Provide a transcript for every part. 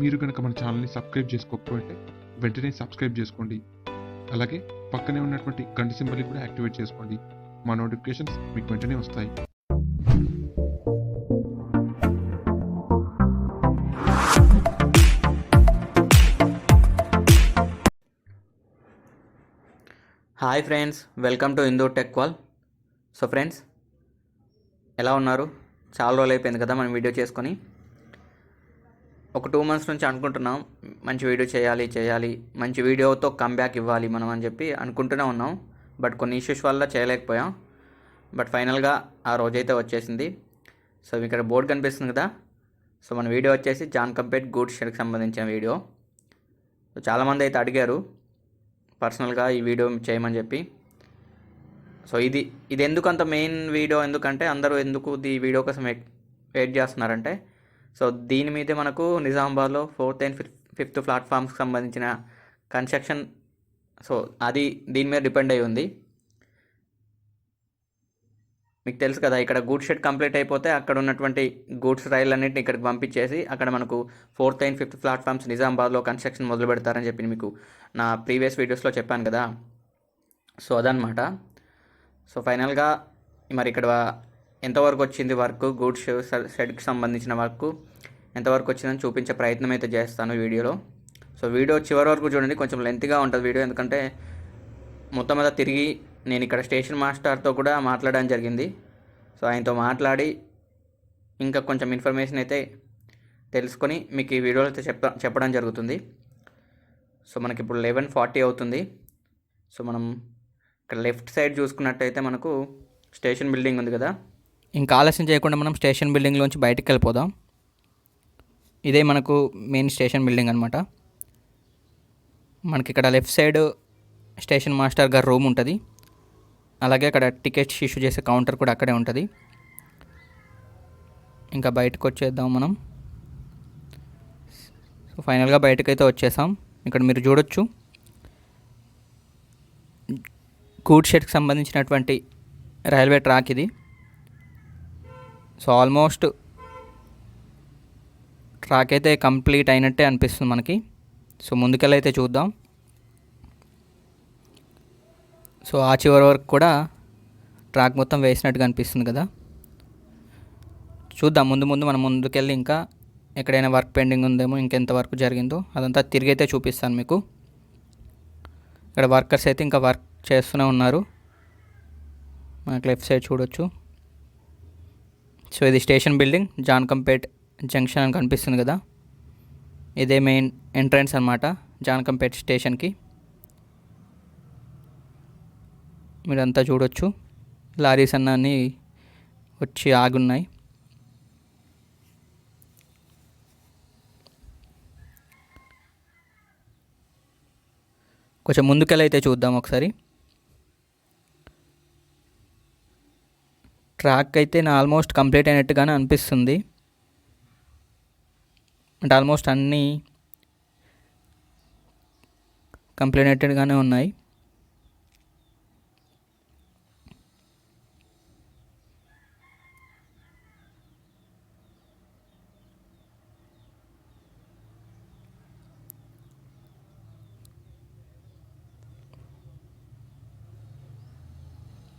మీరు కనుక మన ఛానల్ని సబ్స్క్రైబ్ చేసుకోకపోతే వెంటనే సబ్స్క్రైబ్ చేసుకోండి. అలాగే పక్కనే ఉన్నటువంటి గంట సింబల్ని కూడా యాక్టివేట్ చేసుకోండి. మా నోటిఫికేషన్స్ మీకు వెంటనే వస్తాయి. Hi friends welcome to Indo tech wall so friends ఎలా ఉన్నారు? చాలా రోజులు అయిపోయింది కదా మనం వీడియో చేసుకొని. ఒక టూ మంత్స్ నుంచి అనుకుంటున్నాం మంచి వీడియో చేయాలి చేయాలి మంచి వీడియోతో కమ్బ్యాక్ ఇవ్వాలి మనం అని చెప్పి అనుకుంటూనే ఉన్నాం. బట్ కొన్ని ఇష్యూస్ వల్ల చేయలేకపోయాం. బట్ ఫైనల్గా ఆ రోజైతే వచ్చేసింది. సో ఇక్కడ బోర్డు కనిపిస్తుంది కదా. సో మన వీడియో వచ్చేసి జాన్ కంపేట్ గూడ్స్ షేర్కి సంబంధించిన వీడియో. సో చాలామంది అయితే అడిగారు పర్సనల్గా ఈ వీడియో చేయమని చెప్పి. సో ఇది ఇది ఎందుకు అంత మెయిన్ వీడియో? ఎందుకంటే అందరూ ఎందుకు ఈ వీడియో కోసం వెయిట్ వెయిట్ చేస్తున్నారంటే సో దీని మీదే మనకు నిజామాబాద్లో ఫోర్త్ అండ్ ఫిఫ్త్ ఫిఫ్త్ ప్లాట్ఫామ్స్కి సంబంధించిన కన్స్ట్రక్షన్ సో అది దీని మీద డిపెండ్ అయి ఉంది. మీకు తెలుసు కదా ఇక్కడ గూడ్స్ షెడ్ కంప్లీట్ అయిపోతే అక్కడ ఉన్నటువంటి గూడ్స్ రైల్ అన్నింటిని ఇక్కడికి పంపించేసి అక్కడ మనకు ఫోర్త్ అండ్ ఫిఫ్త్ ప్లాట్ఫామ్స్ నిజామాబాద్లో కన్స్ట్రక్షన్ మొదలు పెడతారని చెప్పి మీకు నా ప్రీవియస్ వీడియోస్లో చెప్పాను కదా. సో అదనమాట సో ఫైనల్గా మరి ఇక్కడ ఎంతవరకు వచ్చింది వర్క్ గూడ్స్ షెడ్కి సంబంధించిన వర్క్ ఎంతవరకు వచ్చిందని చూపించే ప్రయత్నం అయితే చేస్తాను వీడియోలో. సో వీడియో చివరి వరకు చూడండి. కొంచెం లెంత్గా ఉంటుంది వీడియో ఎందుకంటే మొత్తం మీద తిరిగి నేను ఇక్కడ స్టేషన్ మాస్టర్తో కూడా మాట్లాడడం జరిగింది. సో ఆయనతో మాట్లాడి ఇంకా కొంచెం ఇన్ఫర్మేషన్ అయితే తెలుసుకొని మీకు ఈ వీడియోలో అయితే చెప్ చెప్పడం జరుగుతుంది. సో మనకి ఇప్పుడు లెవెన్ ఫార్టీ అవుతుంది. సో మనం ఇక్కడ లెఫ్ట్ సైడ్ చూసుకున్నట్టయితే మనకు స్టేషన్ బిల్డింగ్ ఉంది కదా. ఇంకా ఆలస్యం చేయకుండా మనం స్టేషన్ బిల్డింగ్లోంచి బయటకు వెళ్ళిపోదాం. ఇదే మనకు మెయిన్ స్టేషన్ బిల్డింగ్ అనమాట మనకి ఇక్కడ లెఫ్ట్ సైడ్ స్టేషన్ మాస్టర్ గారి రూమ్ ఉంటుంది. అలాగే అక్కడ టికెట్స్ ఇష్యూ చేసే కౌంటర్ కూడా అక్కడే ఉంటుంది. ఇంకా బయటకు వచ్చేద్దాం మనం. సో ఫైనల్గా బయటకైతే వచ్చేసాం. ఇక్కడ మీరు చూడొచ్చు. గూడ్ షెడ్కి సంబంధించినటువంటి రైల్వే ట్రాక్ ఇది. సో ఆల్మోస్ట్ ట్రాక్ అయితే కంప్లీట్ అయినట్టే అనిపిస్తుంది మనకి. సో ముందుకెళ్ళైతే చూద్దాం. సో ఆ చివరి వరకు కూడా ట్రాక్ మొత్తం వేసినట్టుగా అనిపిస్తుంది కదా. చూద్దాం. ముందు ముందు మనం ముందుకెళ్ళి ఇంకా ఎక్కడైనా వర్క్ పెండింగ్ ఉందేమో ఇంకెంత వర్క్ జరిగిందో అదంతా తిరిగైతే చూపిస్తాను మీకు. ఇక్కడ వర్కర్స్ అయితే ఇంకా వర్క్ చేస్తూనే ఉన్నారు. మనకి లెఫ్ట్ సైడ్ చూడొచ్చు. సో ఇది స్టేషన్ బిల్డింగ్ జాన్కంపేట్ జంక్షన్ అని కనిపిస్తుంది కదా. ఇదే మెయిన్ ఎంట్రన్స్ అనమాట జాన్కంపేట్ స్టేషన్కి. మీరంతా చూడొచ్చు. లారీస్ అన్నీ అన్నీ వచ్చి ఆగున్నాయి. కొంచెం ముందుకెళ్ళైతే చూద్దాం ఒకసారి. ట్రాక్ అయితే నా ఆల్మోస్ట్ కంప్లీట్ అయినట్టుగానే అనిపిస్తుంది. అంటే ఆల్మోస్ట్ అన్నీ కంప్లీట్ అయినట్టుగానే ఉన్నాయి.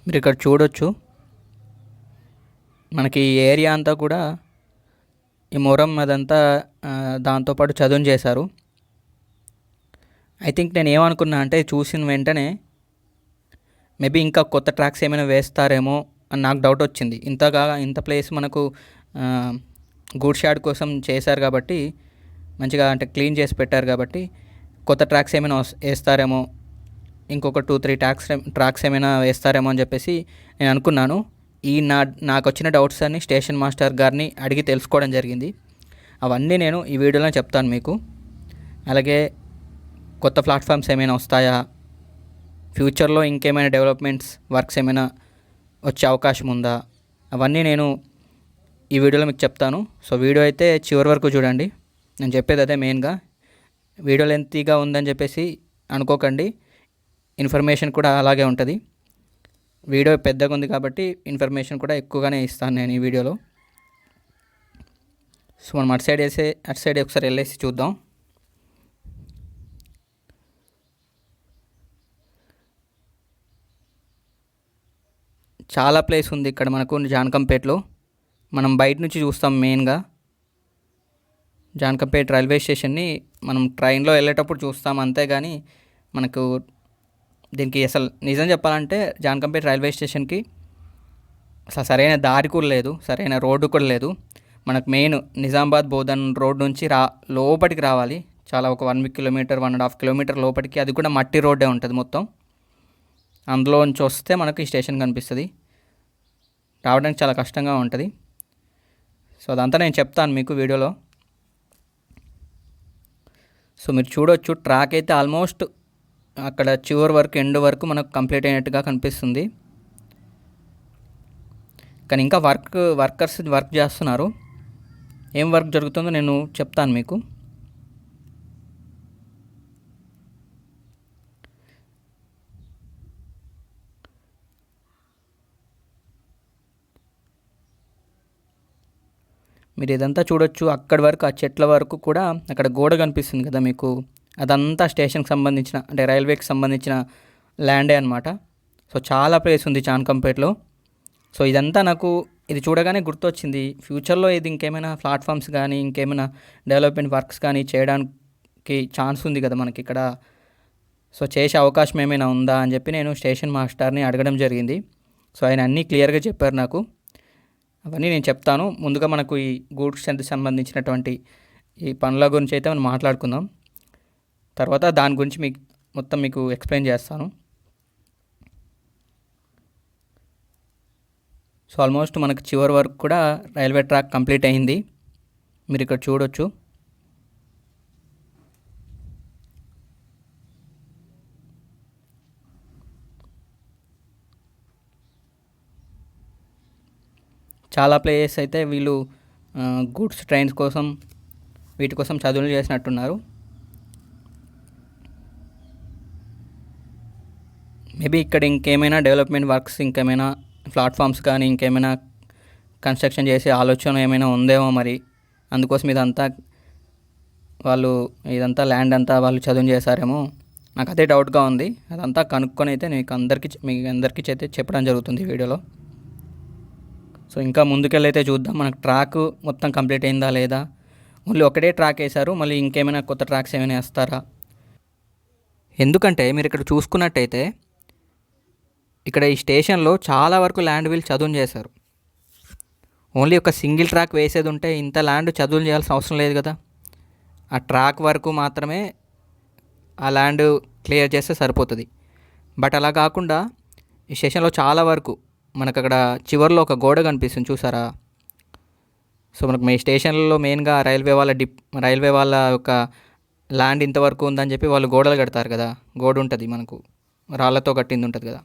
మీరు ఇక్కడ చూడొచ్చు. మనకి ఈ ఏరియా అంతా కూడా ఈ మొరం అదంతా దాంతోపాటు చదును చేశారు. ఐ థింక్ నేను ఏమనుకున్నా అంటే చూసిన వెంటనే మేబీ ఇంకా కొత్త ట్రాక్స్ ఏమైనా వేస్తారేమో అని నాకు డౌట్ వచ్చింది. ఇంతగా ఇంత ప్లేస్ మనకు గూడ్ షాడ్ కోసం చేశారు కాబట్టి మంచిగా అంటే క్లీన్ చేసి పెట్టారు కాబట్టి కొత్త ట్రాక్స్ ఏమైనా వేస్తారేమో ఇంకొక టూ త్రీ ట్రాక్స్ ట్రాక్స్ ఏమైనా వేస్తారేమో అని చెప్పేసి నేను అనుకున్నాను. ఈ నా నాకు వచ్చిన డౌట్స్ అన్ని స్టేషన్ మాస్టర్ గారిని అడిగి తెలుసుకోవడం జరిగింది. అవన్నీ నేను ఈ వీడియోలో చెప్తాను మీకు. అలాగే కొత్త ప్లాట్ఫామ్స్ ఏమైనా వస్తాయా? ఫ్యూచర్లో ఇంకేమైనా డెవలప్మెంట్స్ వర్క్స్ ఏమైనా వచ్చే అవకాశం ఉందా? అవన్నీ నేను ఈ వీడియోలో మీకు చెప్తాను. సో వీడియో అయితే చివరి వరకు చూడండి. నేను చెప్పేది అదే మెయిన్గా వీడియో లెంతీగా ఉందని చెప్పేసి అనుకోకండి. ఇన్ఫర్మేషన్ కూడా అలాగే ఉంటుంది. వీడియో పెద్దగా ఉంది కాబట్టి ఇన్ఫర్మేషన్ కూడా ఎక్కువగానే ఇస్తాను నేను ఈ వీడియోలో. సో మనం అటు సైడ్ వేసే అటు సైడ్ ఒకసారి వెళ్ళేసి చూద్దాం. చాలా ప్లేస్ ఉంది ఇక్కడ మనకు జానకంపేటలో. మనం బయట నుంచి చూస్తాం మెయిన్గా. జానకంపేట రైల్వే స్టేషన్ని మనం ట్రైన్లో వెళ్ళేటప్పుడు చూస్తాం అంతేగాని మనకు దీనికి అసలు నిజం చెప్పాలంటే జానకంపేట రైల్వే స్టేషన్కి అసలు సరైన దారి కూడా లేదు సరైన రోడ్డు కూడా లేదు. మనకు మెయిన్ నిజామాబాద్ బోధన్ రోడ్ నుంచి రా లోపలికి రావాలి. చాలా ఒక one kilometre one and half kilometre లోపలికి అది కూడా మట్టి రోడ్డే ఉంటుంది మొత్తం. అందులో నుంచి వస్తే మనకు ఈ స్టేషన్ కనిపిస్తుంది. రావడానికి చాలా కష్టంగా ఉంటుంది. సో అదంతా నేను చెప్తాను మీకు వీడియోలో. సో మీరు చూడొచ్చు ట్రాక్ అయితే ఆల్మోస్ట్ అక్కడ చివరి వరకు ఎండ్ వరకు మనకు కంప్లీట్ అయినట్టుగా కనిపిస్తుంది. కానీ ఇంకా వర్క్ వర్కర్స్ వర్క్ చేస్తున్నారు. ఏం వర్క్ జరుగుతుందో నేను చెప్తాను మీకు. మీరు ఇదంతా చూడొచ్చు అక్కడి వరకు ఆ చెట్ల వరకు కూడా అక్కడ గోడ కనిపిస్తుంది కదా మీకు. అదంతా స్టేషన్కి సంబంధించిన అంటే రైల్వేకి సంబంధించిన ల్యాండే అనమాట సో చాలా ప్లేస్ ఉంది చాన్కంపేటలో. సో ఇదంతా నాకు ఇది చూడగానే గుర్తొచ్చింది. ఫ్యూచర్లో ఇది ఇంకేమైనా ప్లాట్ఫామ్స్ కానీ ఇంకేమైనా డెవలప్మెంట్ వర్క్స్ కానీ చేయడానికి ఛాన్స్ ఉంది కదా మనకి ఇక్కడ. సో చేసే అవకాశం ఏమైనా ఉందా అని చెప్పి నేను స్టేషన్ మాస్టర్ని అడగడం జరిగింది. సో ఆయన అన్నీ క్లియర్గా చెప్పారు నాకు. అవన్నీ నేను చెప్తాను. ముందుగా మనకు ఈ గూడ్స్ సంబంధించినటువంటి ఈ పనుల గురించి అయితే మనం మాట్లాడుకుందాం. తర్వాత దాని గురించి మీకు మొత్తం మీకు ఎక్స్ప్లెయిన్ చేస్తాను. సో ఆల్మోస్ట్ మనకు చివరి వరకు కూడా రైల్వే ట్రాక్ కంప్లీట్ అయింది. మీరు ఇక్కడ చూడొచ్చు. చాలా ప్లేసెస్ అయితే వీళ్ళు గూడ్స్ ట్రైన్స్ కోసం వీటి కోసం చదువులు చేసినట్టున్నారు. మేబీ ఇక్కడ ఇంకేమైనా డెవలప్మెంట్ వర్క్స్ ఇంకేమైనా ప్లాట్ఫామ్స్ కానీ ఇంకేమైనా కన్స్ట్రక్షన్ చేసే ఆలోచన ఏమైనా ఉందేమో మరి. అందుకోసం ఇదంతా వాళ్ళు ఇదంతా ల్యాండ్ అంతా వాళ్ళు చదువు చేశారేమో. నాకు అదే డౌట్గా ఉంది. అదంతా కనుక్కొని అయితే మీకు అందరికీ మీకు అందరికీ అయితే చెప్పడం జరుగుతుంది వీడియోలో. సో ఇంకా ముందుకెళ్ళైతే చూద్దాం. మనకు ట్రాక్ మొత్తం కంప్లీట్ అయిందా లేదా? మళ్ళీ ఒకటే ట్రాక్ వేశారు. మళ్ళీ ఇంకేమైనా కొత్త ట్రాక్స్ ఏమైనా వేస్తారా? ఎందుకంటే మీరు ఇక్కడ చూసుకున్నట్టయితే ఇక్కడ ఈ స్టేషన్లో చాలా వరకు ల్యాండ్ వీల్ చదువు చేశారు. ఓన్లీ ఒక సింగిల్ ట్రాక్ వేసేది ఉంటే ఇంత ల్యాండ్ చదువులు చేయాల్సిన అవసరం లేదు కదా. ఆ ట్రాక్ వరకు మాత్రమే ఆ ల్యాండ్ క్లియర్ చేస్తే సరిపోతుంది. బట్ అలా కాకుండా ఈ స్టేషన్లో చాలా వరకు మనకు అక్కడ చివరిలో ఒక గోడ కనిపిస్తుంది చూసారా? సో మనకు మీ స్టేషన్లో మెయిన్గా రైల్వే వాళ్ళ డిప్ రైల్వే వాళ్ళ యొక్క ల్యాండ్ ఇంతవరకు ఉందని చెప్పి వాళ్ళు గోడలు కడతారు కదా. గోడ ఉంటుంది మనకు. రాళ్ళతో కట్టింది ఉంటుంది కదా.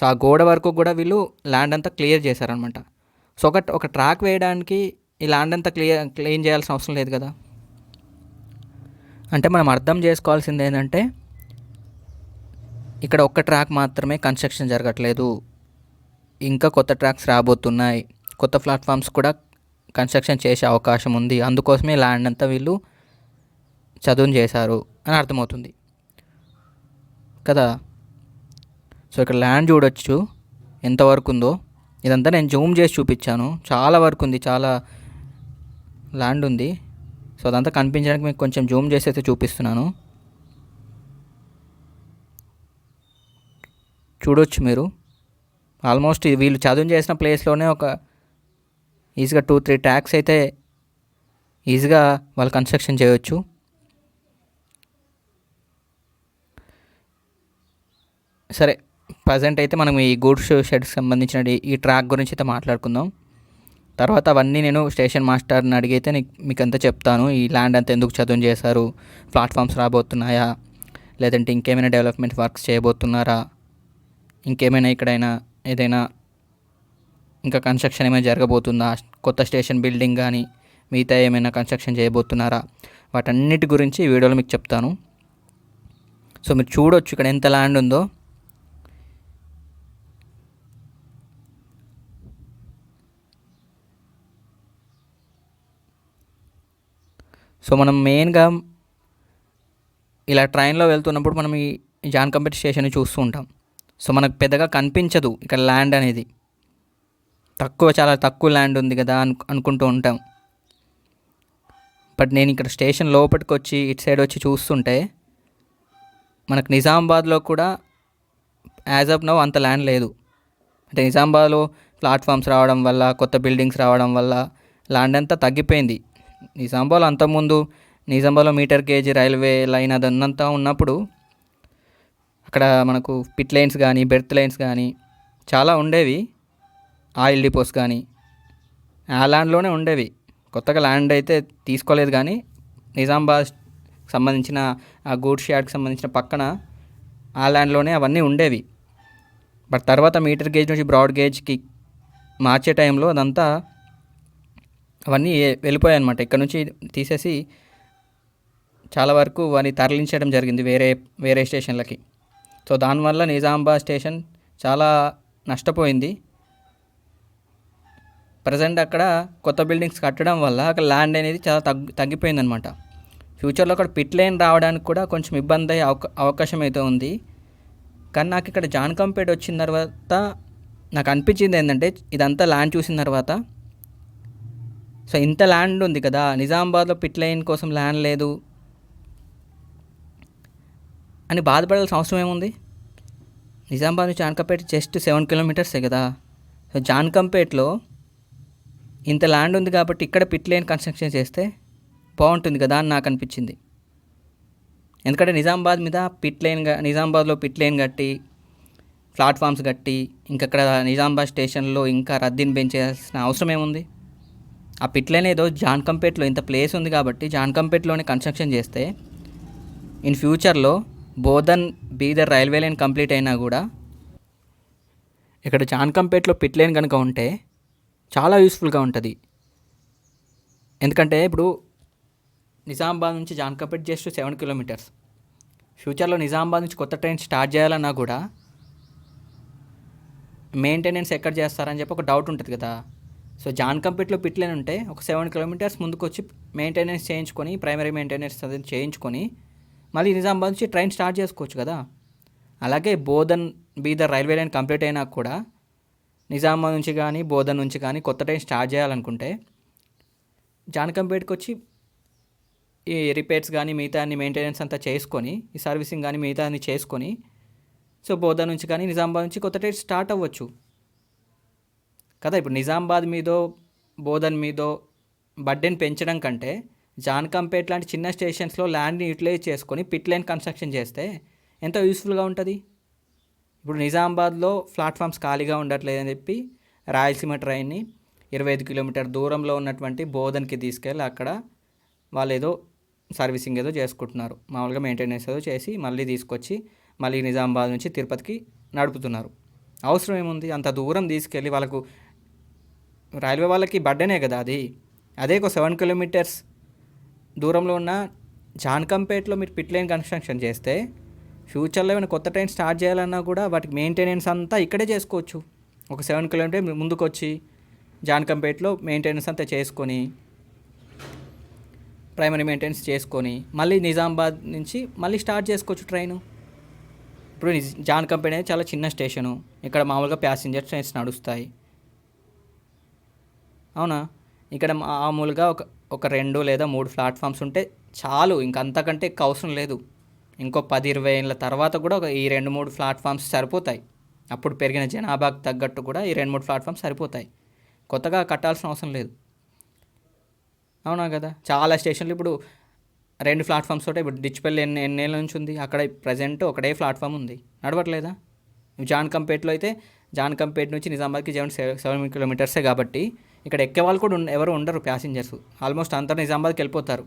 సో ఆ గోడ వరకు కూడా వీళ్ళు ల్యాండ్ అంతా క్లియర్ చేశారనమాట సో ఒక ఒక ట్రాక్ వేయడానికి ఈ ల్యాండ్ అంతా క్లియర్ క్లీన్ చేయాల్సిన అవసరం లేదు కదా? అంటే మనం అర్థం చేసుకోవాల్సింది ఏంటంటే ఇక్కడ ఒక్క ట్రాక్ మాత్రమే కన్స్ట్రక్షన్ జరగట్లేదు. ఇంకా కొత్త ట్రాక్స్ రాబోతున్నాయి. కొత్త ప్లాట్ఫామ్స్ కూడా కన్స్ట్రక్షన్ చేసే అవకాశం ఉంది. అందుకోసమే ల్యాండ్ అంతా వీళ్ళు చదువు చేశారు అని అర్థమవుతుంది. కదా? సో ఇక్కడ ల్యాండ్ చూడొచ్చు. ఎంతవరకు ఉందో. ఇదంతా నేను జూమ్ చేసి చూపించాను. చాలా వరకు ఉంది చాలా ల్యాండ్ ఉంది. సో అదంతా కనిపించడానికి మీకు కొంచెం జూమ్ చేసి అయితే చూపిస్తున్నాను. చూడొచ్చు మీరు. ఆల్మోస్ట్ వీళ్ళు చదువు చేసిన ప్లేస్లోనే ఒక ఈజీగా టూ త్రీ ట్యాక్స్ అయితే ఈజీగా వాళ్ళు కన్స్ట్రక్షన్ చేయవచ్చు సరే. ప్రజెంట్ అయితే మనం ఈ గూడ్స్ షెడ్కి సంబంధించిన ఈ ట్రాక్ గురించి అయితే మాట్లాడుకుందాం. తర్వాత అవన్నీ నేను స్టేషన్ మాస్టర్ని అడిగితే మీకు అంతా చెప్తాను. ఈ ల్యాండ్ అంతా ఎందుకు చదువు చేశారు? ప్లాట్ఫామ్స్ రాబోతున్నాయా? లేదంటే ఇంకేమైనా డెవలప్మెంట్ వర్క్స్ చేయబోతున్నారా? ఇంకేమైనా ఇక్కడైనా ఏదైనా ఇంకా కన్స్ట్రక్షన్ ఏమైనా జరగబోతుందా? కొత్త స్టేషన్ బిల్డింగ్ కానీ మిగతా ఏమైనా కన్స్ట్రక్షన్ చేయబోతున్నారా? వాటన్నిటి గురించి ఈ వీడియోలో మీకు చెప్తాను. సో మీరు చూడొచ్చు ఇక్కడ ఎంత ల్యాండ్ ఉందో. సో మనం మెయిన్గా ఇలా ట్రైన్లో వెళ్తున్నప్పుడు మనం ఈ జాన్కంపేట స్టేషన్ చూస్తూ ఉంటాం. సో మనకు పెద్దగా కనిపించదు ఇక్కడ ల్యాండ్ అనేది. తక్కువ చాలా తక్కువ ల్యాండ్ ఉంది కదా అను అనుకుంటూ ఉంటాం. బట్ నేను ఇక్కడ స్టేషన్ లోపలికి వచ్చి ఇటు సైడ్ వచ్చి చూస్తుంటే మనకు నిజామాబాద్లో కూడా యాజ్ అఫ్ నౌ అంత ల్యాండ్ లేదు. అంటే నిజామాబాద్లో ప్లాట్ఫామ్స్ రావడం వల్ల కొత్త బిల్డింగ్స్ రావడం వల్ల ల్యాండ్ అంతా తగ్గిపోయింది. నిజామాబాద్లో అంతకుముందు నిజామాబాద్లో మీటర్ గేజ్ రైల్వే లైన్ అదన్నంతా ఉన్నప్పుడు అక్కడ మనకు పిట్ లైన్స్ కానీ బెర్త్ లైన్స్ కానీ చాలా ఉండేవి. ఆయిల్ డిపోస్ కానీ ఆ ల్యాండ్లోనే ఉండేవి. కొత్తగా ల్యాండ్ అయితే తీసుకోలేదు కానీ నిజామాబాద్ సంబంధించిన ఆ గూడ్స్ యార్డ్కి సంబంధించిన పక్కన ఆ ల్యాండ్లోనే అవన్నీ ఉండేవి. బట్ తర్వాత మీటర్ గేజ్ నుంచి బ్రాడ్ గేజ్కి మార్చే టైంలో అదంతా అవన్నీ వెళ్ళిపోయాయి అనమాట ఇక్కడ నుంచి తీసేసి చాలా వరకు వారిని తరలించడం జరిగింది వేరే వేరే స్టేషన్లకి. సో దానివల్ల నిజామాబాద్ స్టేషన్ చాలా నష్టపోయింది. ప్రజెంట్ అక్కడ కొత్త బిల్డింగ్స్ కట్టడం వల్ల అక్కడ ల్యాండ్ అనేది చాలా తగ్గి తగ్గిపోయిందనమాట ఫ్యూచర్లో అక్కడ పిట్ లైన్ రావడానికి కూడా కొంచెం ఇబ్బంది అయ్యే అవకా అవకాశం అయితే ఉంది. కానీ నాకు ఇక్కడ జాన్కంపేట వచ్చిన తర్వాత నాకు అనిపించింది ఏంటంటే ఇదంతా ల్యాండ్ చూసిన తర్వాత సో ఇంత ల్యాండ్ ఉంది కదా నిజామాబాద్లో పిట్ లైన్ కోసం ల్యాండ్ లేదు అని బాధపడాల్సిన అవసరం ఏముంది? నిజామాబాద్ నుంచి జాన్కంపేట జస్ట్ సెవెన్ కిలోమీటర్సే కదా. సో జాన్కంపేట్లో ఇంత ల్యాండ్ ఉంది కాబట్టి ఇక్కడ పిట్ లైన్ కన్స్ట్రక్షన్ చేస్తే బాగుంటుంది కదా అని నాకు అనిపించింది. ఎందుకంటే నిజామాబాద్ మీద పిట్ లైన్ నిజామాబాద్లో పిట్ లైన్ కట్టి ప్లాట్ఫామ్స్ కట్టి ఇంకక్కడ నిజామాబాద్ స్టేషన్లో ఇంకా రద్దీని పెంచేయాల్సిన అవసరం ఏముంది? ఆ పిట్ లైన్ ఏదో జాన్కంపేట్లో ఇంత ప్లేస్ ఉంది కాబట్టి జాన్కంపేట్లోనే కన్స్ట్రక్షన్ చేస్తే ఇన్ ఫ్యూచర్లో Bodhan Bidar railway line complete అయినా కూడా ఇక్కడ జాన్కంపేట్లో పిట్ లైన్ కనుక ఉంటే చాలా యూస్ఫుల్గా ఉంటుంది. ఎందుకంటే ఇప్పుడు నిజామాబాద్ నుంచి జాన్కంపేట్ జస్ట్ సెవెన్ కిలోమీటర్స్ ఫ్యూచర్లో నిజామాబాద్ నుంచి కొత్త ట్రైన్ స్టార్ట్ చేయాలన్నా కూడా మెయింటెనెన్స్ ఎక్కడ చేస్తారని చెప్పి ఒక డౌట్ ఉంటుంది కదా. సో జాన్ కంపెట్లో లైన్ ఉంటే ఒక సెవెన్ కిలోమీటర్స్ ముందుకు వచ్చి మెయింటెనెన్స్ చేయించుకొని ప్రైమరీ మెయింటెనెన్స్ అది చేయించుకొని మళ్ళీ నిజామాబాద్ నుంచి ట్రైన్ స్టార్ట్ చేసుకోవచ్చు కదా. అలాగే Bodhan Bidar railway line complete అయినా కూడా నిజామాబాద్ నుంచి కానీ బోధన్ నుంచి కానీ కొత్త ట్రైన్ స్టార్ట్ చేయాలనుకుంటే జానకంపేటకి వచ్చి ఈ రిపేర్స్ కానీ మిగతా అన్ని మెయింటెనెన్స్ అంతా చేసుకొని ఈ సర్వీసింగ్ కానీ మిగతా అన్ని చేసుకొని సో బోధన్ నుంచి కానీ నిజామాబాద్ నుంచి కొత్త ట్రైన్ స్టార్ట్ అవ్వచ్చు. కదా ఇప్పుడు నిజామాబాద్ మీదో బోధన్ మీదో బడ్డెన్ పెంచడం కంటే జాన్కంపేట్ లాంటి చిన్న స్టేషన్స్లో ల్యాండ్ని యూటిలైజ్ చేసుకొని పిట్ లైన్ కన్స్ట్రక్షన్ చేస్తే ఎంతో యూస్ఫుల్గా ఉంటుంది? ఇప్పుడు నిజామాబాద్లో ప్లాట్ఫామ్స్ ఖాళీగా ఉండట్లేదని చెప్పి రాయలసీమ ట్రైన్ని ఇరవై ఐదు కిలోమీటర్ దూరంలో ఉన్నటువంటి బోధన్కి తీసుకెళ్ళి అక్కడ వాళ్ళు ఏదో సర్వీసింగ్ ఏదో చేసుకుంటున్నారు. మామూలుగా మెయింటెనెన్స్ ఏదో చేసి మళ్ళీ తీసుకొచ్చి మళ్ళీ నిజామాబాద్ నుంచి తిరుపతికి నడుపుతున్నారు. అవసరం ఏముంది? అంత దూరం తీసుకెళ్ళి వాళ్ళకు రైల్వే వాళ్ళకి బడ్డనే కదా అది. అదే ఒక సెవెన్ కిలోమీటర్స్ దూరంలో ఉన్న జాన్కంపేట్లో మీరు పిట్ లైన్ కన్స్ట్రక్షన్ చేస్తే ఫ్యూచర్లో ఏమైనా కొత్త ట్రైన్ స్టార్ట్ చేయాలన్నా కూడా వాటికి మెయింటెనెన్స్ అంతా ఇక్కడే చేసుకోవచ్చు. ఒక సెవెన్ కిలోమీటర్ ముందుకు వచ్చి జాన్కంపేట్లో మెయింటెనెన్స్ అంతా చేసుకొని ప్రైమరీ మెయింటెనెన్స్ చేసుకొని మళ్ళీ నిజామాబాద్ నుంచి మళ్ళీ స్టార్ట్ చేసుకోవచ్చు ట్రైన్ ఇప్పుడు నిజ్- జాన్కంపేట్ అనేది చాలా చిన్న స్టేషను ఇక్కడ మామూలుగా ప్యాసింజర్ ట్రైన్స్ నడుస్తాయి. అవునా? ఇక్కడ మామూలుగా ఒక ఒక రెండు లేదా మూడు ప్లాట్ఫామ్స్ ఉంటే చాలు. ఇంక అంతకంటే ఎక్కువ అవసరం లేదు. ఇంకో పది ఇరవై ఏళ్ళ తర్వాత కూడా ఒక ఈ రెండు మూడు ప్లాట్ఫామ్స్ సరిపోతాయి. అప్పుడు పెరిగిన జనాభాకు తగ్గట్టు కూడా ఈ రెండు మూడు ప్లాట్ఫామ్స్ సరిపోతాయి. కొత్తగా కట్టాల్సిన అవసరం లేదు. అవునా కదా? చాలా స్టేషన్లు ఇప్పుడు రెండు ప్లాట్ఫామ్స్ తోటే ఇప్పుడు డిచ్పల్లి ఎన్ని ఎన్నేళ్ళ నుంచి ఉంది? అక్కడ ప్రజెంట్ ఒకటే ప్లాట్ఫామ్ ఉంది. నడవట్లేదా? జాన్కంపేట్లో అయితే జాన్కంపేట్ నుంచి నిజామాబాద్కి సెవెన్ సెవెన్ కిలోమీటర్సే కాబట్టి ఇక్కడ ఎక్కే వాళ్ళు కూడా ఉండ- ఎవరు ఉండరు ప్యాసింజర్స్ ఆల్మోస్ట్ అందరూ నిజామాబాద్కి వెళ్ళిపోతారు.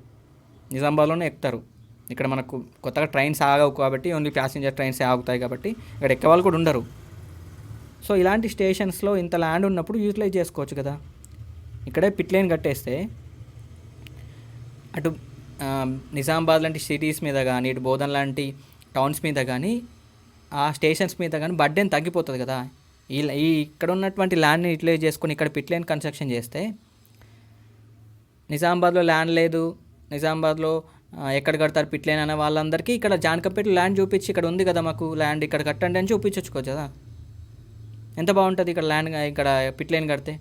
నిజామాబాద్లోనే ఎక్కుతారు. ఇక్కడ మనకు కొత్తగా ట్రైన్స్ ఆగవు కాబట్టి ఓన్లీ ప్యాసింజర్ ట్రైన్స్ ఆగుతాయి కాబట్టి ఇక్కడ ఎక్కే వాళ్ళు కూడా ఉండరు. సో ఇలాంటి స్టేషన్స్లో ఇంత ల్యాండ్ ఉన్నప్పుడు యూటిలైజ్ చేసుకోవచ్చు కదా. ఇక్కడే పిట్ లైన్ కట్టేస్తే అటు నిజామాబాద్ లాంటి సిటీస్ మీద కానీ ఇటు బోధన్ లాంటి టౌన్స్ మీద కానీ ఆ స్టేషన్స్ మీద కానీ బడ్డెన్ తగ్గిపోతుంది కదా. ఈ ఈ ఇక్కడ ఉన్నటువంటి ల్యాండ్ని యూటిలైజ్ చేసుకొని ఇక్కడ పిట్ లైన్ కన్స్ట్రక్షన్ చేస్తే నిజామాబాద్లో ల్యాండ్ లేదు నిజామాబాద్లో ఎక్కడ కడతారు పిట్ లైన్ అనే వాళ్ళందరికీ ఇక్కడ జానకపేట ల్యాండ్ చూపించి ఇక్కడ ఉంది కదా మాకు ల్యాండ్ ఇక్కడ కట్టండి అని చూపించవచ్చు కదా. ఎంత బాగుంటుంది ఇక్కడ ల్యాండ్ ఇక్కడ పిట్ లైన్ కడితే?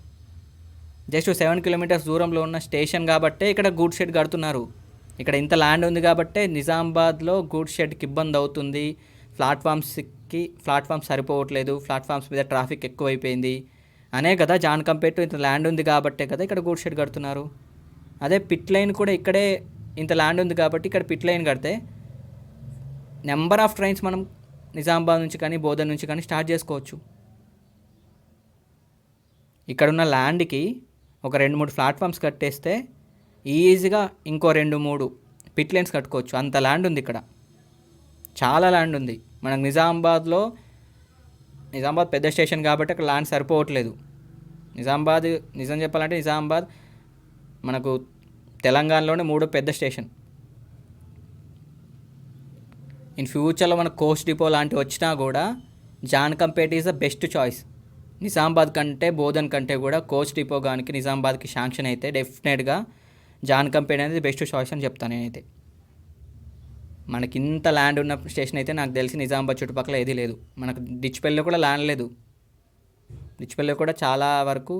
జస్ట్ సెవెన్ కిలోమీటర్స్ దూరంలో ఉన్న స్టేషన్ కాబట్టే ఇక్కడ గూడ్ షెడ్ కడుతున్నారు. ఇక్కడ ఇంత ల్యాండ్ ఉంది కాబట్టే నిజామాబాద్లో గూడ్ షెడ్కి ఇబ్బంది అవుతుంది. కి ప్లాట్ఫామ్స్ సరిపోవట్లేదు ప్లాట్ఫామ్స్ మీద ట్రాఫిక్ ఎక్కువైపోయింది. అనే కదా జాన్ కంపెట్ ఇంత ల్యాండ్ ఉంది కాబట్టే కదా ఇక్కడ గూడ్ షెడ్ కడుతున్నారు. అదే పిట్ లైన్ కూడా ఇక్కడే ఇంత ల్యాండ్ ఉంది కాబట్టి ఇక్కడ పిట్ లైన్ కడితే నెంబర్ ఆఫ్ ట్రైన్స్ మనం నిజామాబాద్ నుంచి కానీ బోధన్ నుంచి కానీ స్టార్ట్ చేసుకోవచ్చు. ఇక్కడున్న ల్యాండ్కి ఒక రెండు మూడు ప్లాట్ఫామ్స్ కట్టేస్తే ఈజీగా ఇంకో రెండు మూడు పిట్ లైన్స్ కట్టుకోవచ్చు. అంత ల్యాండ్ ఉంది ఇక్కడ. చాలా ల్యాండ్ ఉంది. మనకు నిజామాబాద్లో నిజామాబాద్ పెద్ద స్టేషన్ కాబట్టి అక్కడ ల్యాండ్ సరిపోవట్లేదు. నిజామాబాద్ నిజం చెప్పాలంటే నిజామాబాద్ మనకు తెలంగాణలోనే మూడో పెద్ద స్టేషన్. ఇన్ ఫ్యూచర్లో మన కోస్ట్ డిపో లాంటివి వచ్చినా కూడా Jankampet is the best choice. Nizamabad కంటే బోధన్ కంటే కూడా కోచ్ డిపో గానికి నిజామాబాద్కి శాంక్షన్ అయితే డెఫినెట్గా జాన్కంపేట్ అనేది బెస్ట్ చాయిస్ అని చెప్తాను నేనైతే. మనకి ఇంత ల్యాండ్ ఉన్న స్టేషన్ అయితే నాకు తెలిసి నిజామాబాద్ చుట్టుపక్కల ఏదీ లేదు. మనకు డిచ్పల్లిలో కూడా ల్యాండ్ లేదు. డిచ్పల్లిలో కూడా చాలా వరకు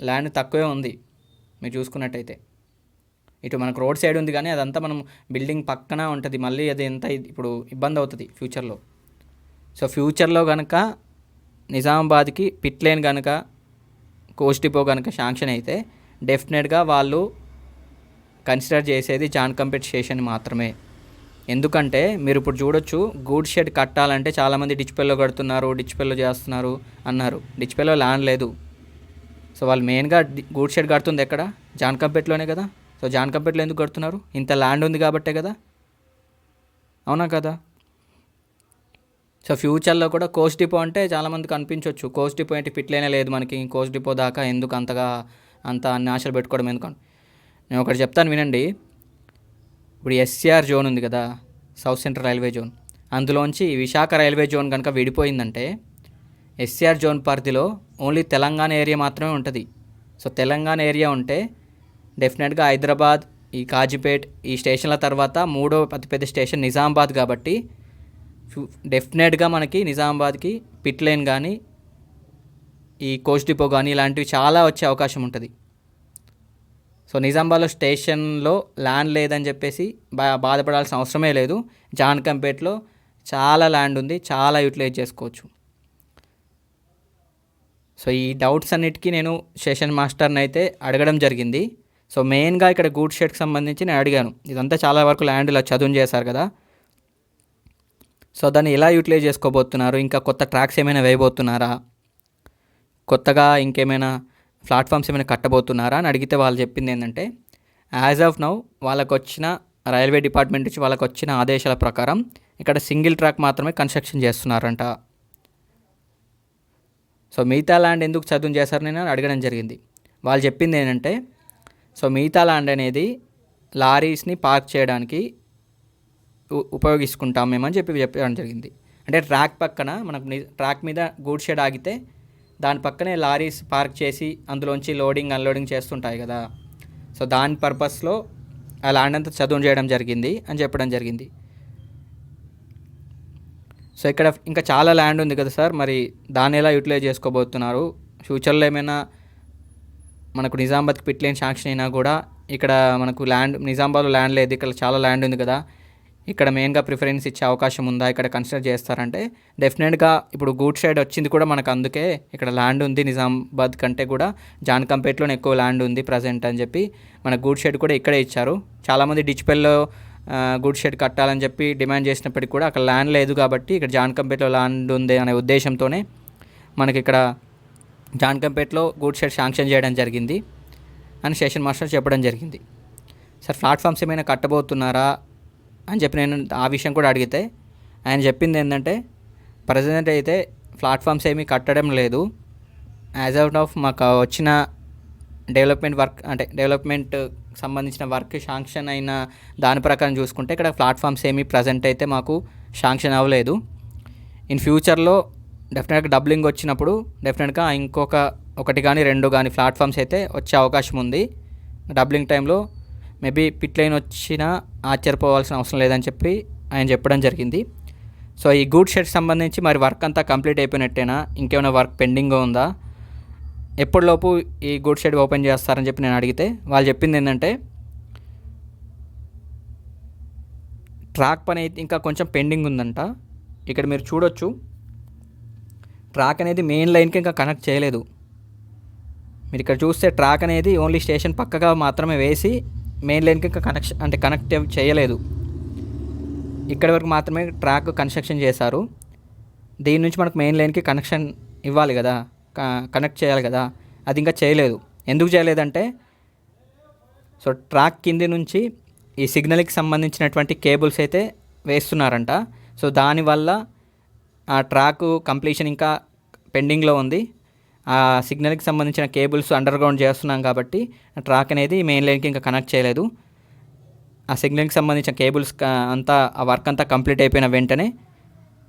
ల్యాండ్ తక్కువే ఉంది. మీరు చూసుకున్నట్టయితే. ఇటు మనకు రోడ్ సైడ్ ఉంది కానీ అదంతా మనం బిల్డింగ్ పక్కన ఉంటుంది. మళ్ళీ అది ఎంత ఇప్పుడు ఇబ్బంది అవుతుంది ఫ్యూచర్లో సో ఫ్యూచర్లో కనుక నిజామాబాద్కి పిట్ లైన్ కనుక కోచ్ డిపో కనుక శాంక్షన్ అయితే డెఫినెట్గా వాళ్ళు కన్సిడర్ చేసేది జాన్ కంపెట్ స్టేషన్ మాత్రమే. ఎందుకంటే మీరు ఇప్పుడు చూడొచ్చు గూడ్ షెడ్ కట్టాలంటే చాలామంది డిచ్పెల్లో కడుతున్నారు డిచ్పెల్లో చేస్తున్నారు అన్నారు. డిచ్పెల్లో ల్యాండ్ లేదు. సో వాళ్ళు మెయిన్గా గూడ్ షెడ్ కడుతుంది ఎక్కడ? జాన్ కంపెట్లోనే కదా? సో జాన్ కంపెట్లో ఎందుకు కడుతున్నారు? ఇంత ల్యాండ్ ఉంది కాబట్టే కదా? అవునా కదా? సో ఫ్యూచర్లో కూడా కోస్ట్ డిపో అంటే చాలామందికి అనిపించవచ్చు కోస్ట్ డిపో ఏంటి? పిట్లేనే లేదు మనకి. కోస్ట్ డిపో దాకా ఎందుకు అంతగా అంత అన్ని ఆశలు పెట్టుకోవడం ఎందుకని నేను ఒకటి చెప్తాను వినండి. ఇప్పుడు ఎస్సీఆర్ జోన్ ఉంది కదా సౌత్ సెంట్రల్ రైల్వే జోన్. అందులోంచి విశాఖ రైల్వే జోన్ కనుక విడిపోయిందంటే ఎస్సీఆర్ జోన్ పరిధిలో ఓన్లీ తెలంగాణ ఏరియా మాత్రమే ఉంటుంది. సో తెలంగాణ ఏరియా ఉంటే డెఫినెట్గా హైదరాబాద్ ఈ కాజీపేట్ ఈ స్టేషన్ల తర్వాత మూడో అతిపెద్ద స్టేషన్ నిజామాబాద్ కాబట్టి డెఫినెట్గా మనకి నిజామాబాద్కి పిట్ లైన్ కానీ ఈ కోచ్ డిపో కానీ ఇలాంటివి చాలా వచ్చే అవకాశం ఉంటుంది. సో నిజామాబాద్లో స్టేషన్లో ల్యాండ్ లేదని చెప్పేసి బా బాధపడాల్సిన అవసరమే లేదు. జాన్కంపేట్లో చాలా ల్యాండ్ ఉంది చాలా యూటిలైజ్ చేసుకోవచ్చు. సో ఈ డౌట్స్ అన్నిటికీ నేను సెషన్ మాస్టర్ని అయితే అడగడం జరిగింది. సో మెయిన్గా ఇక్కడ గూడ్ షెడ్కి సంబంధించి నేను అడిగాను. ఇదంతా చాలా వరకు ల్యాండ్ ఇలా చదువు చేశారు కదా. సో దాన్ని ఎలా యూటిలైజ్ చేసుకోబోతున్నారు? ఇంకా కొత్త ట్రాక్స్ ఏమైనా వేయబోతున్నారా? కొత్తగా ఇంకేమైనా ప్లాట్ఫామ్స్ ఏమైనా కట్టబోతున్నారా అని అడిగితే వాళ్ళు చెప్పింది ఏంటంటే యాజ్ ఆఫ్ నౌ వాళ్ళకు వచ్చిన రైల్వే డిపార్ట్మెంట్ నుంచి వాళ్ళకు వచ్చిన ఆదేశాల ప్రకారం ఇక్కడ సింగిల్ ట్రాక్ మాత్రమే కన్స్ట్రక్షన్ చేస్తున్నారంట. సో మిగతా ల్యాండ్ ఎందుకు చదువు చేశారు నేను అడగడం జరిగింది. వాళ్ళు చెప్పింది ఏంటంటే సో మిగతా ల్యాండ్ అనేది లారీస్ని పార్క్ చేయడానికి ఉపయోగించుకుంటాం మేమని చెప్పి చెప్పడం జరిగింది. అంటే ట్రాక్ పక్కన మనకు ట్రాక్ మీద గూడ్ షెడ్ ఆగితే దాని పక్కనే లారీస్ పార్క్ చేసి అందులోంచి లోడింగ్ అన్లోడింగ్ చేస్తుంటాయి కదా. సో దాని పర్పస్లో ఆ ల్యాండ్ అంతా చదువు చేయడం జరిగింది అని చెప్పడం జరిగింది. సో ఇక్కడ ఇంకా చాలా ల్యాండ్ ఉంది కదా సార్. మరి దాన్ని ఎలా యూటిలైజ్ చేసుకోబోతున్నారు? ఫ్యూచర్లో ఏమైనా మనకు నిజామాబాద్కి పిట్లేని శాంక్షన్ అయినా కూడా ఇక్కడ మనకు ల్యాండ్ నిజామాబాద్లో ల్యాండ్ లేదు. ఇక్కడ చాలా ల్యాండ్ ఉంది కదా. ఇక్కడ మెయిన్గా ప్రిఫరెన్స్ ఇచ్చే అవకాశం ఉందా? ఇక్కడ కన్సిడర్ చేస్తారంటే డెఫినెట్గా ఇప్పుడు గూడ్ సైడ్ వచ్చింది కూడా మనకు అందుకే ఇక్కడ ల్యాండ్ ఉంది నిజామాబాద్ కంటే కూడా. జాన్కంపేట్లోనే ఎక్కువ ల్యాండ్ ఉంది ప్రజెంట్ అని చెప్పి మన గూడ్ షెడ్ కూడా ఇక్కడే ఇచ్చారు. చాలామంది డిచ్పెల్లో గూడ్ షెడ్ కట్టాలని చెప్పి డిమాండ్ చేసినప్పటికీ కూడా అక్కడ ల్యాండ్ లేదు కాబట్టి ఇక్కడ జాన్కంపేట్లో ల్యాండ్ ఉంది అనే ఉద్దేశంతోనే మనకి ఇక్కడ జాన్కంపేట్లో గూడ్ షెడ్ శాంక్షన్ చేయడం జరిగింది. అని సెషన్ మాస్టర్ చెప్పడం జరిగింది. సార్ ప్లాట్ఫామ్స్ ఏమైనా కట్టబోతున్నారా? అని చెప్పి నేను ఆ విషయం కూడా అడిగితే ఆయన చెప్పింది ఏంటంటే ప్రజెంట్ అయితే ప్లాట్ఫామ్స్ ఏమీ కట్టడం లేదు. యాజ్ అవుట్ ఆఫ్ మాకు వచ్చిన డెవలప్మెంట్ వర్క్ అంటే డెవలప్మెంట్ సంబంధించిన వర్క్ శాంక్షన్ అయిన దాని ప్రకారం చూసుకుంటే ఇక్కడ ప్లాట్ఫామ్స్ ఏమీ ప్రజెంట్ అయితే మాకు శాంక్షన్ అవ్వలేదు. ఇన్ ఫ్యూచర్లో డెఫినెట్గా డబ్లింగ్ వచ్చినప్పుడు డెఫినెట్గా ఇంకొక ఒకటి కానీ రెండు కానీ ప్లాట్ఫామ్స్ అయితే వచ్చే అవకాశం ఉంది. డబ్లింగ్ టైంలో మేబీ పిట్ లైన్ వచ్చినా ఆశ్చర్యపోవాల్సిన అవసరం లేదని చెప్పి ఆయన చెప్పడం జరిగింది. సో ఈ గూడ్ షెడ్ సంబంధించి మరి వర్క్ అంతా కంప్లీట్ అయిపోయినట్టేనా? ఇంకేమైనా వర్క్ పెండింగ్ ఉందా? ఎప్పటిలోపు ఈ గూడ్ షెడ్ ఓపెన్ చేస్తారని చెప్పి నేను అడిగితే వాళ్ళు చెప్పింది ఏంటంటే ట్రాక్ పని అయితే ఇంకా కొంచెం పెండింగ్ ఉందంట. ఇక్కడ మీరు చూడొచ్చు. ట్రాక్ అనేది మెయిన్ లైన్కి ఇంకా కనెక్ట్ చేయలేదు. మీరు ఇక్కడ చూస్తే ట్రాక్ అనేది ఓన్లీ స్టేషన్ పక్కగా మాత్రమే వేసి మెయిన్ లైన్కి ఇంకా కనెక్షన్ అంటే కనెక్ట్ చేయలేదు. ఇక్కడి వరకు మాత్రమే ట్రాక్ కన్స్ట్రక్షన్ చేశారు. దీని నుంచి మనకు మెయిన్ లైన్కి కనెక్షన్ ఇవ్వాలి కదా కనెక్ట్ చేయాలి కదా. అది ఇంకా చేయలేదు. ఎందుకు చేయలేదంటే సో ట్రాక్ కింది నుంచి ఈ సిగ్నల్కి సంబంధించినటువంటి కేబుల్స్ అయితే వేస్తున్నారంట. సో దానివల్ల ఆ ట్రాక్ కంప్లీషన్ ఇంకా పెండింగ్లో ఉంది. ఆ సిగ్నల్కి సంబంధించిన కేబుల్స్ అండర్ గ్రౌండ్ చేస్తున్నాం కాబట్టి ట్రాక్ అనేది మెయిన్ లైన్కి ఇంకా కనెక్ట్ చేయలేదు. ఆ సిగ్నల్కి సంబంధించిన కేబుల్స్ అంతా ఆ వర్క్ అంతా కంప్లీట్ అయిపోయిన వెంటనే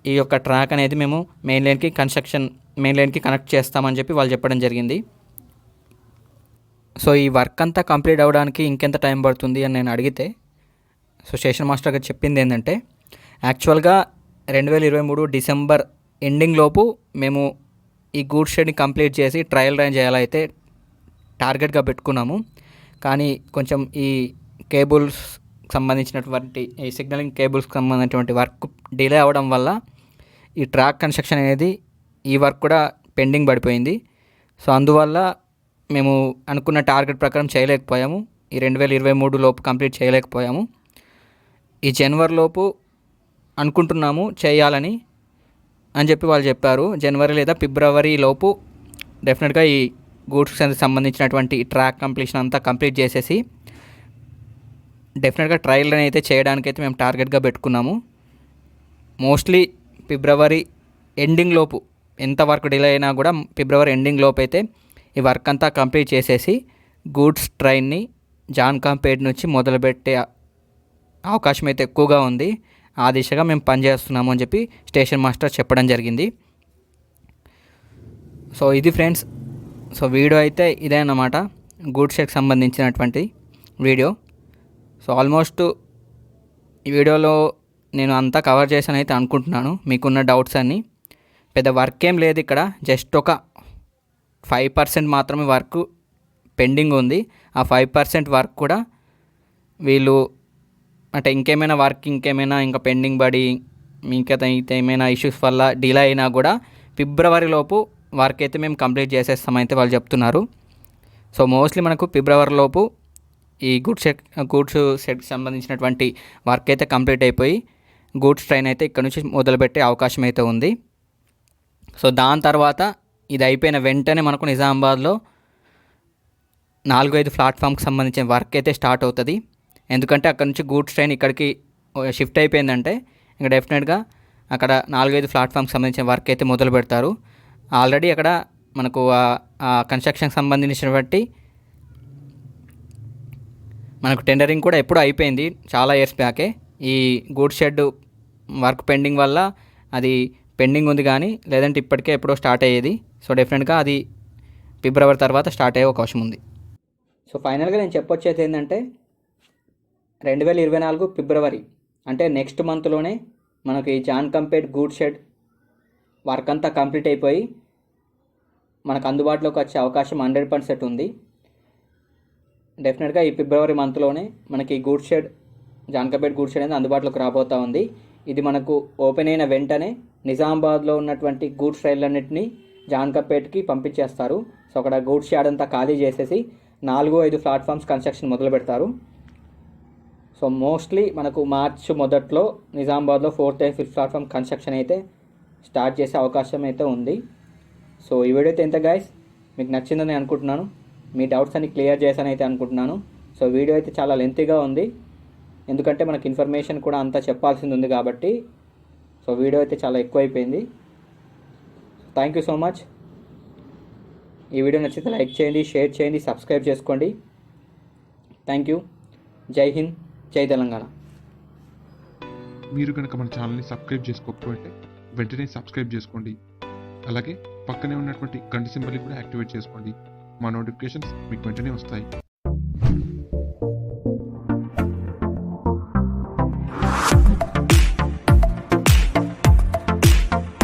ఈ యొక్క ట్రాక్ అనేది మేము మెయిన్ లైన్కి కన్స్ట్రక్షన్ మెయిన్ లైన్కి కనెక్ట్ చేస్తామని చెప్పి వాళ్ళు చెప్పడం జరిగింది. సో ఈ వర్క్ అంతా కంప్లీట్ అవ్వడానికి ఇంకెంత టైం పడుతుంది అని నేను అడిగితే సో స్టేషన్ మాస్టర్ గారు చెప్పింది ఏంటంటే యాక్చువల్గా రెండు వేల ఇరవై మూడు డిసెంబర్ ఎండింగ్ లోపు మేము ఈ గూడ్ షెడ్ని కంప్లీట్ చేసి ట్రయల్ రన్ చేయాలైతే టార్గెట్గా పెట్టుకున్నాము. కానీ కొంచెం ఈ కేబుల్స్ సంబంధించినటువంటి ఈ సిగ్నలింగ్ కేబుల్స్కి సంబంధించినటువంటి వర్క్ డిలే అవ్వడం వల్ల ఈ ట్రాక్ కన్స్ట్రక్షన్ అనేది ఈ వర్క్ కూడా పెండింగ్ పడిపోయింది. సో అందువల్ల మేము అనుకున్న టార్గెట్ ప్రకారం చేయలేకపోయాము. ఈ రెండు వేల ఇరవై మూడు లోపు కంప్లీట్ చేయలేకపోయాము. ఈ జనవరి లోపు అనుకుంటున్నాము చేయాలని. అని చెప్పి వాళ్ళు చెప్పారు. జనవరి లేదా ఫిబ్రవరి లోపు డెఫినెట్గా ఈ గూడ్స్ సంబంధించినటువంటి ట్రాక్ కంప్లీషన్ అంతా కంప్లీట్ చేసేసి డెఫినెట్గా ట్రయల్ అయితే చేయడానికి అయితే మేము టార్గెట్గా పెట్టుకున్నాము. మోస్ట్లీ ఫిబ్రవరి ఎండింగ్ లోపు ఎంత వర్క్ డిలే అయినా కూడా ఫిబ్రవరి ఎండింగ్ లోపు అయితే ఈ వర్క్ అంతా కంప్లీట్ చేసేసి గూడ్స్ ట్రైన్ని జాన్ కాంపేట్ నుంచి మొదలుపెట్టే అవకాశం అయితే ఎక్కువగా ఉంది. ఆ దిశగా మేము పనిచేస్తున్నాము అని చెప్పి స్టేషన్ మాస్టర్ చెప్పడం జరిగింది. సో ఇది ఫ్రెండ్స్ సో వీడియో అయితే ఇదే అన్నమాట. గూడ్ షెడ్కి సంబంధించినటువంటి వీడియో. సో ఆల్మోస్ట్ ఈ వీడియోలో నేను అంతా కవర్ చేశాను అయితే అనుకుంటున్నాను. మీకున్న డౌట్స్ అన్నీ. పెద్ద వర్క్ ఏం లేదు ఇక్కడ. జస్ట్ ఒక ఫైవ్ పర్సెంట్ మాత్రమే వర్క్ పెండింగ్ ఉంది. ఆ ఫైవ్ పర్సెంట్ వర్క్ కూడా వీళ్ళు అంటే ఇంకేమైనా వర్క్ ఇంకేమైనా ఇంకా పెండింగ్ పడి ఇంకా ఏమైనా ఇష్యూస్ వల్ల డిలే అయినా కూడా ఫిబ్రవరిలోపు వర్క్ అయితే మేము కంప్లీట్ చేసేస్తామైతే వాళ్ళు చెప్తున్నారు. సో మోస్ట్లీ మనకు ఫిబ్రవరిలోపు ఈ గూడ్స్ సెట్ గూడ్స్ సెట్కి సంబంధించినటువంటి వర్క్ అయితే కంప్లీట్ అయిపోయి గూడ్స్ ట్రైన్ అయితే ఇక్కడ నుంచి మొదలుపెట్టే అవకాశం అయితే ఉంది. సో దాని తర్వాత ఇది అయిపోయిన వెంటనే మనకు నిజామాబాద్లో నాలుగు ఐదు ప్లాట్ఫామ్కి సంబంధించిన వర్క్ అయితే స్టార్ట్ అవుతుంది. ఎందుకంటే అక్కడ నుంచి గూడ్స్ ట్రైన్ ఇక్కడికి షిఫ్ట్ అయిపోయిందంటే ఇంకా డెఫినెట్గా అక్కడ నాలుగైదు ప్లాట్ఫామ్కి సంబంధించిన వర్క్ అయితే మొదలు పెడతారు. ఆల్రెడీ అక్కడ మనకు కన్స్ట్రక్షన్కి సంబంధించిన కన్స్ట్రక్షన్కి మనకు టెండరింగ్ కూడా ఎప్పుడూ అయిపోయింది చాలా ఇయర్స్ బ్యాకే. ఈ గూడ్ షెడ్ వర్క్ పెండింగ్ వల్ల అది పెండింగ్ ఉంది కానీ లేదంటే ఇప్పటికే ఎప్పుడో స్టార్ట్ అయ్యేది. సో డెఫినెట్గా అది ఫిబ్రవరి తర్వాత స్టార్ట్ అయ్యే అవకాశం ఉంది. సో ఫైనల్గా నేను చెప్పొచ్చేది ఏంటంటే రెండు వేల ఇరవై నాలుగు ఫిబ్రవరి అంటే నెక్స్ట్ మంత్లోనే మనకి ఈ జాన్ కంపేట్ గూడ్ షెడ్ వర్క్ అంతా కంప్లీట్ అయిపోయి మనకు అందుబాటులోకి వచ్చే అవకాశం హండ్రెడ్ పర్సెంట్ ఉంది. డెఫినెట్గా ఈ ఫిబ్రవరి మంత్లోనే మనకి గూడ్ షెడ్ జాన్కపేట్ గూడ్ షెడ్ అనేది అందుబాటులోకి రాబోతూ ఉంది. ఇది మనకు ఓపెన్ అయిన వెంటనే నిజామాబాద్లో ఉన్నటువంటి గూడ్స్ రైళ్ళన్నింటినీ జాన్కపేట్కి పంపించేస్తారు. సో అక్కడ గూడ్స్ షాడ్ అంతా ఖాళీ చేసేసి నాలుగు ఐదు ప్లాట్ఫామ్స్ కన్స్ట్రక్షన్ మొదలు పెడతారు సో మోస్ట్లీ మనకు మార్చ్ మొదట్లో నిజామాబాద్లో fourth and fifth platform construction అయితే స్టార్ట్ చేసే అవకాశం అయితే ఉంది. సో ఈ వీడియో అయితే ఎంత గాయస్ మీకు నచ్చిందని అనుకుంటున్నాను. మీ డౌట్స్ అన్ని క్లియర్ చేశాను అయితే అనుకుంటున్నాను. సో వీడియో అయితే చాలా లెంతీగా ఉంది. ఎందుకంటే మనకు ఇన్ఫర్మేషన్ కూడా అంతా చెప్పాల్సింది ఉంది కాబట్టి. సో వీడియో అయితే చాలా ఎక్కువైపోయింది. థ్యాంక్ యూ సో మచ్ ఈ వీడియో నచ్చితే లైక్ చేయండి షేర్ చేయండి సబ్స్క్రైబ్ చేసుకోండి. థ్యాంక్ యూ జై హింద్ జై తెలంగాణ. మీరు కనుక మన ఛానల్ని సబ్స్క్రైబ్ చేసుకోకపోతే వెంటనే సబ్స్క్రైబ్ చేసుకోండి. అలాగే పక్కనే ఉన్నటువంటి గంట సింబల్ని కూడా యాక్టివేట్ చేసుకోండి. మా నోటిఫికేషన్స్ మీకు వెంటనే వస్తాయి.